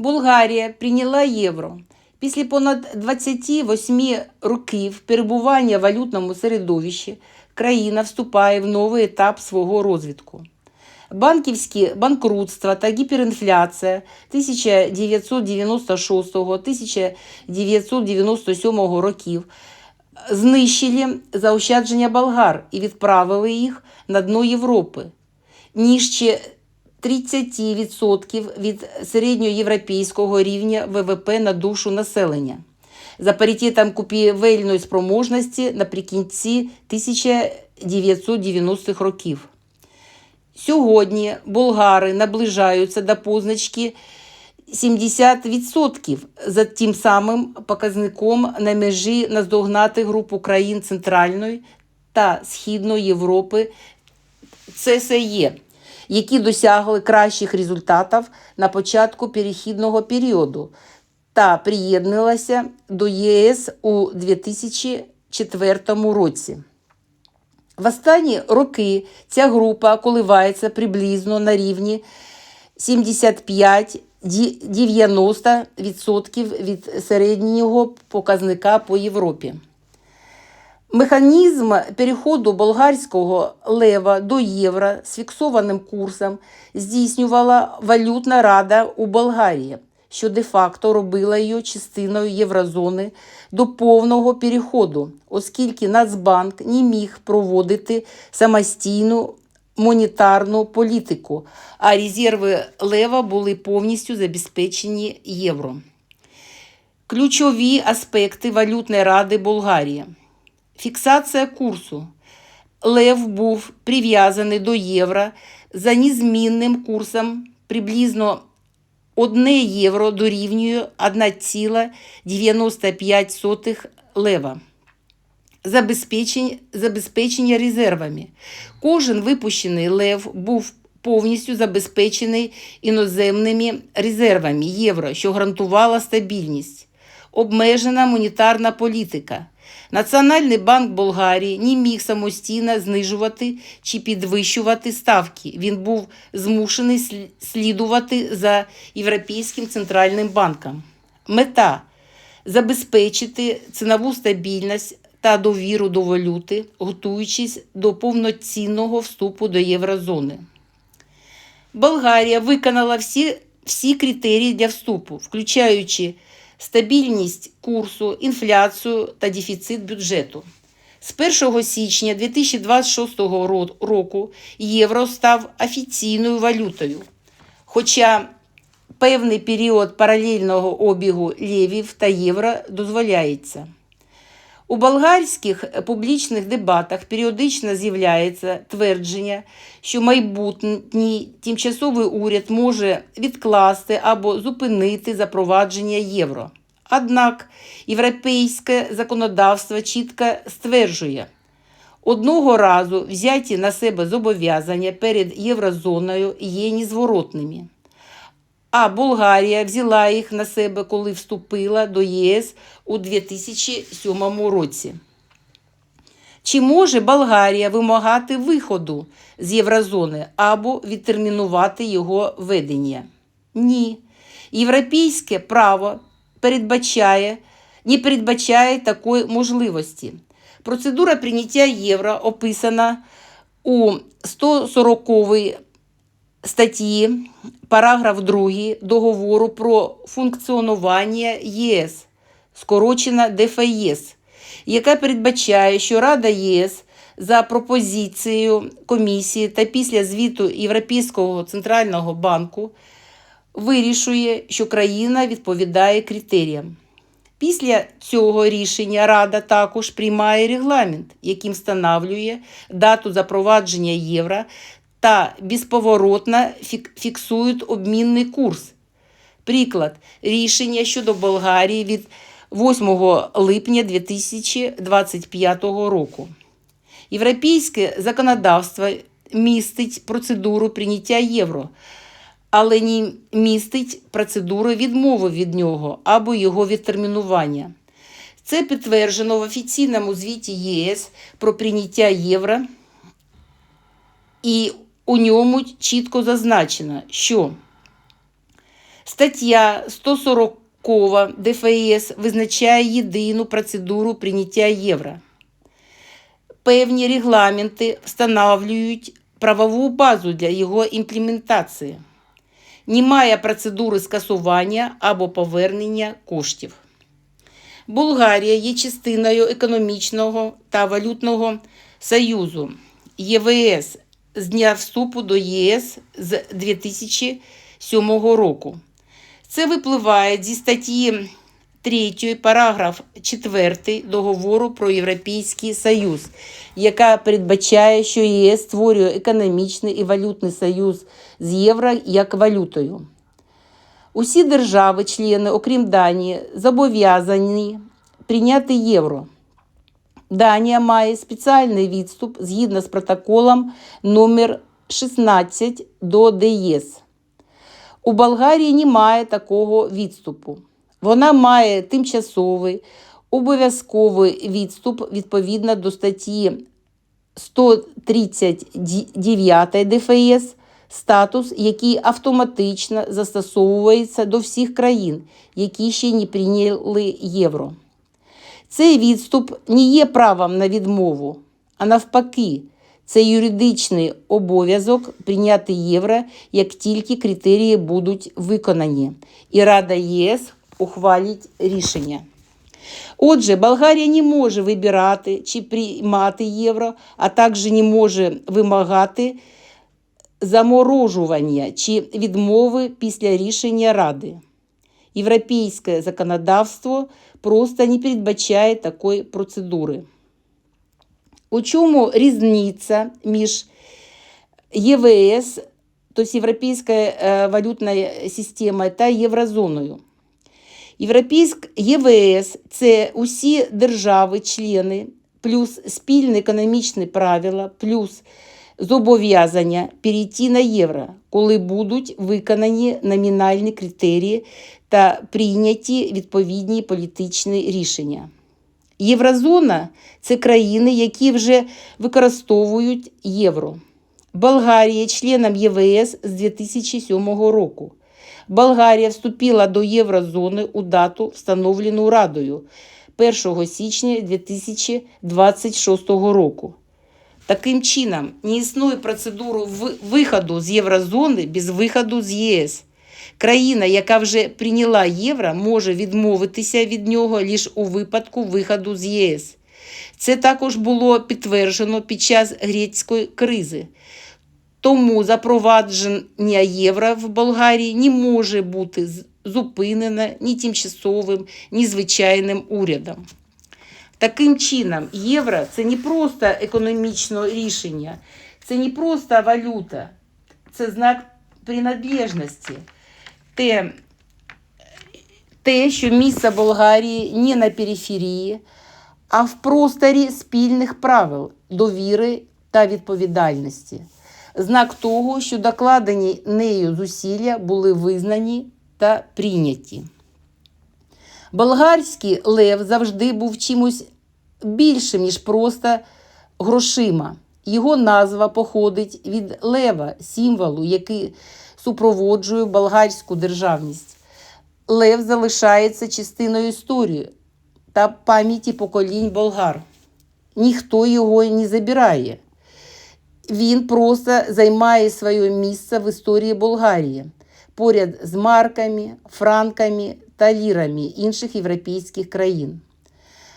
Болгарія прийняла євро. Після понад 28 років перебування в валютному середовищі країна вступає в новий етап свого розвитку. Банківські банкрутства та гіперінфляція 1996-1997 років знищили заощадження болгар і відправили їх на дно Європи. Нижче 30% від середньоєвропейського рівня ВВП на душу населення. За паритетом купівельної спроможності наприкінці 1990-х років. Сьогодні болгари наближаються до позначки 70% за тим самим показником на межі наздогнати групу країн Центральної та Східної Європи ЦСЄ, які досягли кращих результатів на початку перехідного періоду та приєдналися до ЄС у 2004 році. В останні роки ця група коливається приблизно на рівні 75-90% від середнього показника по Європі. Механізм переходу болгарського лева до євро з фіксованим курсом здійснювала валютна рада у Болгарії, що де-факто робила її частиною єврозони до повного переходу, оскільки Нацбанк не міг проводити самостійну монетарну політику, а резерви лева були повністю забезпечені євро. Ключові аспекти валютної ради Болгарії. Фіксація курсу. Лев був прив'язаний до євро за незмінним курсом приблизно 1 євро дорівнює 1,95 лева. Забезпечення, забезпечення резервами. Кожен випущений лев був повністю забезпечений іноземними резервами євро, що гарантувала стабільність. Обмежена монетарна політика. Національний банк Болгарії не міг самостійно знижувати чи підвищувати ставки. Він був змушений слідувати за Європейським центральним банком. Мета забезпечити цінову стабільність та довіру до валюти, готуючись до повноцінного вступу до єврозони. Болгарія виконала всі, всі критерії для вступу, включаючи стабільність курсу, інфляцію та дефіцит бюджету. З 1 січня 2026 року євро став офіційною валютою, хоча певний період паралельного обігу лівів та євро дозволяється. У болгарських публічних дебатах періодично з'являється твердження, що майбутній тимчасовий уряд може відкласти або зупинити запровадження євро. Однак європейське законодавство чітко стверджує, одного разу взяті на себе зобов'язання перед єврозоною є незворотними. А Болгарія взяла їх на себе, коли вступила до ЄС у 2007 році. Чи може Болгарія вимагати виходу з єврозони або відтермінувати його ведення? Ні. Європейське право передбачає, не передбачає такої можливості. Процедура прийняття євро описана у 140 статті, параграф 2 договору про функціонування ЄС, скорочена ДФЄС, яка передбачає, що Рада ЄС за пропозицією комісії та після звіту Європейського центрального банку вирішує, що країна відповідає критеріям. Після цього рішення Рада також приймає регламент, яким встановлює дату запровадження євро та безповоротно фіксують обмінний курс. Приклад рішення щодо Болгарії від 8 липня 2025 року. Європейське законодавство містить процедуру прийняття євро, але не містить процедуру відмови від нього або його відтермінування. Це підтверджено в офіційному звіті ЄС про прийняття євро, і у ньому чітко зазначено, що Стаття 140 ДФС визначає єдину процедуру прийняття євро. Певні регламенти встановлюють правову базу для його імплементації. Немає процедури скасування або повернення коштів. Болгарія є частиною економічного та валютного союзу ЄВС з дня вступу до ЄС з 2007 року. Це випливає зі статті 3 параграф 4 договору про Європейський Союз, яка передбачає, що ЄС створює економічний і валютний союз з євро як валютою. Усі держави-члени, окрім Данії, зобов'язані прийняти євро. Данія має спеціальний відступ згідно з протоколом номер 16 до ДЄС. У Болгарії немає такого відступу. Вона має тимчасовий обов'язковий відступ відповідно до статті 139 ДФС, статус, який автоматично застосовується до всіх країн, які ще не прийняли євро. Цей відступ не є правом на відмову, а навпаки, це юридичний обов'язок прийняти євро, як тільки критерії будуть виконані, і Рада ЄС ухвалить рішення. Отже, Болгарія не може вибирати чи приймати євро, а також не може вимагати заморожування чи відмови після рішення Ради. Європейське законодавство просто не передбачає такої процедури. У чому різниця між ЄВС, тобто Європейською е, валютною системою та Єврозоною? Європейськ ЄВС це усі держави-члени, плюс спільні економічні правила, плюс зобов'язання перейти на євро, коли будуть виконані номінальні критерії та прийняті відповідні політичні рішення. Єврозона це країни, які вже використовують євро. Болгарія членом ЄВС з 2007 року. Болгарія вступила до Єврозони у дату, встановлену Радою 1 січня 2026 року. Таким чином, не існує процедуру виходу з Єврозони без виходу з ЄС. Країна, яка вже прийняла євро, може відмовитися від нього лише у випадку виходу з ЄС. Це також було підтверджено під час грецької кризи. Тому запровадження євро в Болгарії не може бути зупинене ні тимчасовим, ні звичайним урядом. Таким чином, євро це не просто економічне рішення, це не просто валюта, це знак приналежності. Те, те, що місце Болгарії не на периферії, а в просторі спільних правил, довіри та відповідальності. Знак того, що докладені нею зусилля були визнані та прийняті. Болгарський лев завжди був чимось більшим, ніж просто грошима. Його назва походить від лева, символу, який супроводжує болгарську державність. Лев залишається частиною історії та пам'яті поколінь болгар. Ніхто його не забирає. Він просто займає своє місце в історії Болгарії поряд з марками, франками та лірами інших європейських країн.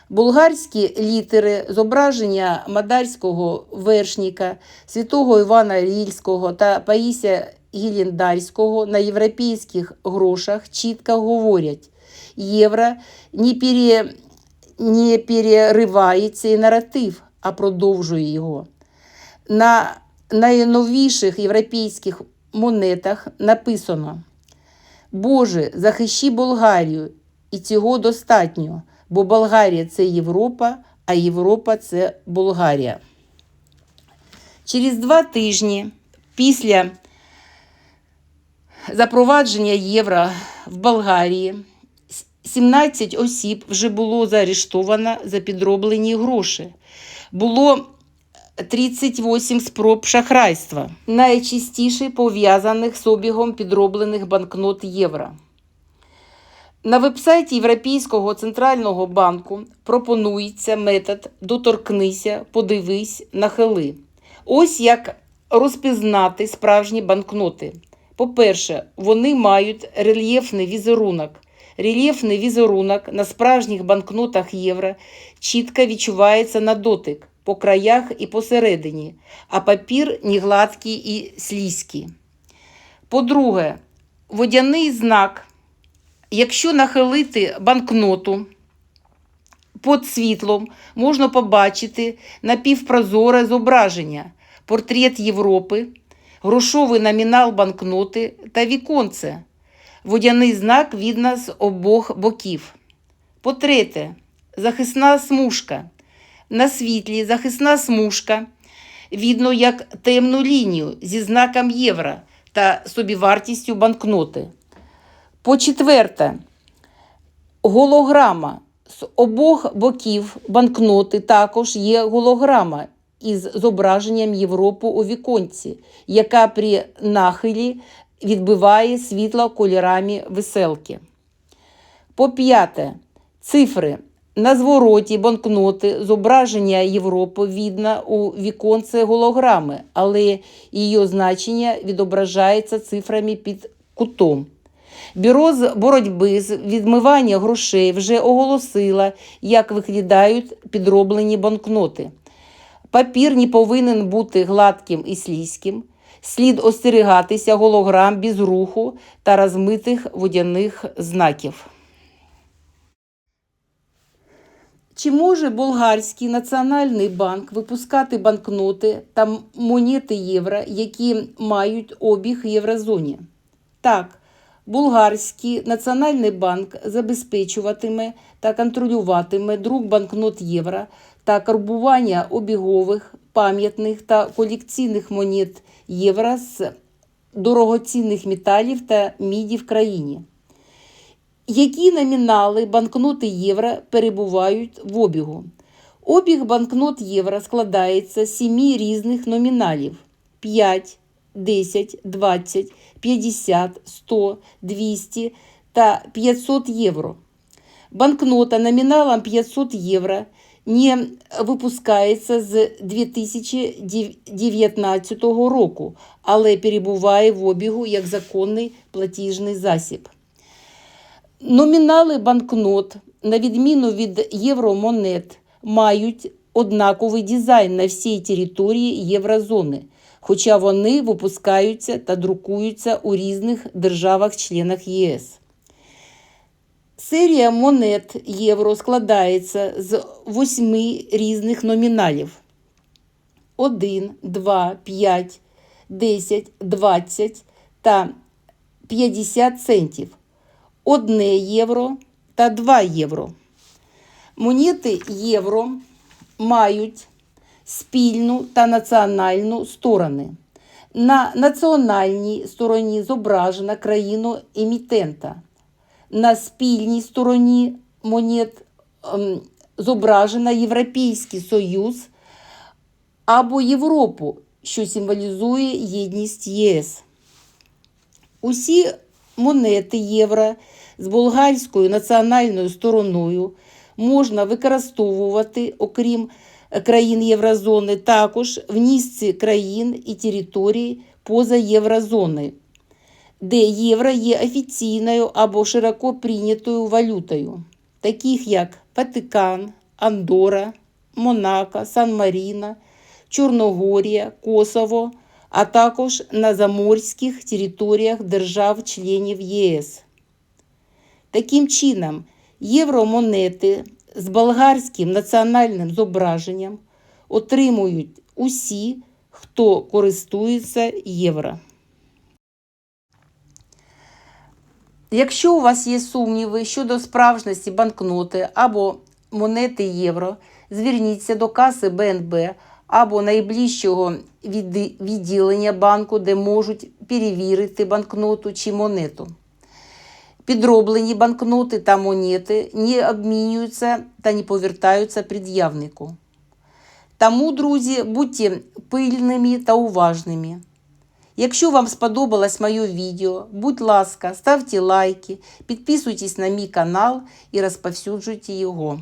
Болгарські літери, зображення Мадарського вершника, святого Івана Рільського та Паїся Гіліндальського на європейських грошах чітко говорять, євро не, пере, не перериває цей наратив, а продовжує його. На найновіших європейських монетах написано Боже, захищи Болгарію, і цього достатньо, бо Болгарія це Європа, а Європа це Болгарія. Через два тижні після запровадження євро в Болгарії 17 осіб вже було заарештовано за підроблені гроші. Було 38 спроб шахрайства, найчастіше пов'язаних з обігом підроблених банкнот євро. На вебсайті Європейського центрального банку пропонується метод доторкнися, подивись, нахили. Ось як розпізнати справжні банкноти. По-перше, вони мають рельєфний візерунок. Рельєфний візерунок на справжніх банкнотах євро чітко відчувається на дотик по краях і посередині, а папір не гладкий і слизький. По-друге, водяний знак. Якщо нахилити банкноту під світлом, можна побачити напівпрозоре зображення, портрет Європи, грошовий номінал банкноти та віконце. Водяний знак видно з обох боків. По-третє, захисна смужка. На світлі захисна смужка видно як темну лінію зі знаком євро та собівартістю банкноти. По-четверте, голограма. З обох боків банкноти також є голограма із зображенням Європи у віконці, яка при нахилі відбиває світло кольорами веселки. По п'яте, цифри. На звороті банкноти зображення Європи видно у віконце голограми, але її значення відображається цифрами під кутом. Бюро з боротьби з відмивання грошей вже оголосило, як виглядають підроблені банкноти. Папір не повинен бути гладким і слизьким. Слід остерігатися голограм без руху та розмитих водяних знаків. Чи може Болгарський національний банк випускати банкноти та монети євро, які мають обіг в єврозоні? Так, Болгарський національний банк забезпечуватиме та контролюватиме друк банкнот євро та карбування обігових, пам'ятних та колекційних монет євро з дорогоцінних металів та міді в країні. Які номінали банкноти євро перебувають в обігу? Обіг банкнот євро складається з сімі різних номіналів: 5, 10, 20, 50, 100, 200 та 500 євро. Банкнота номіналом 500 євро не випускається з 2019 року, але перебуває в обігу як законний платіжний засіб. Номінали банкнот, на відміну від євромонет, мають однаковий дизайн на всій території єврозони, хоча вони випускаються та друкуються у різних державах-членах ЄС. Серія монет євро складається з восьми різних номіналів: 1, 2, 5, 10, 20 та 50 центів. 1 євро та 2 євро. Монети євро мають спільну та національну сторони. На національній стороні зображена країна емітента. На спільній стороні монет ем, зображена Європейський Союз або Європу, що символізує єдність ЄС. Усі монети євро з болгарською національною стороною можна використовувати, окрім країн Єврозони, також в низці країн і територій поза Єврозоною, де євро є офіційною або широко прийнятою валютою, таких як Ватикан, Андора, Монако, Сан-Маріно, Чорногорія, Косово, а також на заморських територіях держав-членів ЄС. Таким чином, євромонети з болгарським національним зображенням отримують усі, хто користується євро. Якщо у вас є сумніви щодо справжності банкноти або монети євро, зверніться до каси БНБ або найближчого відділення банку, де можуть перевірити банкноту чи монету. Підроблені банкноти та монети не обмінюються та не повертаються пред'явнику. Тому, друзі, будьте пильними та уважними. Якщо вам сподобалось моє відео, будь ласка, ставте лайки, підписуйтесь на мій канал і розповсюджуйте його.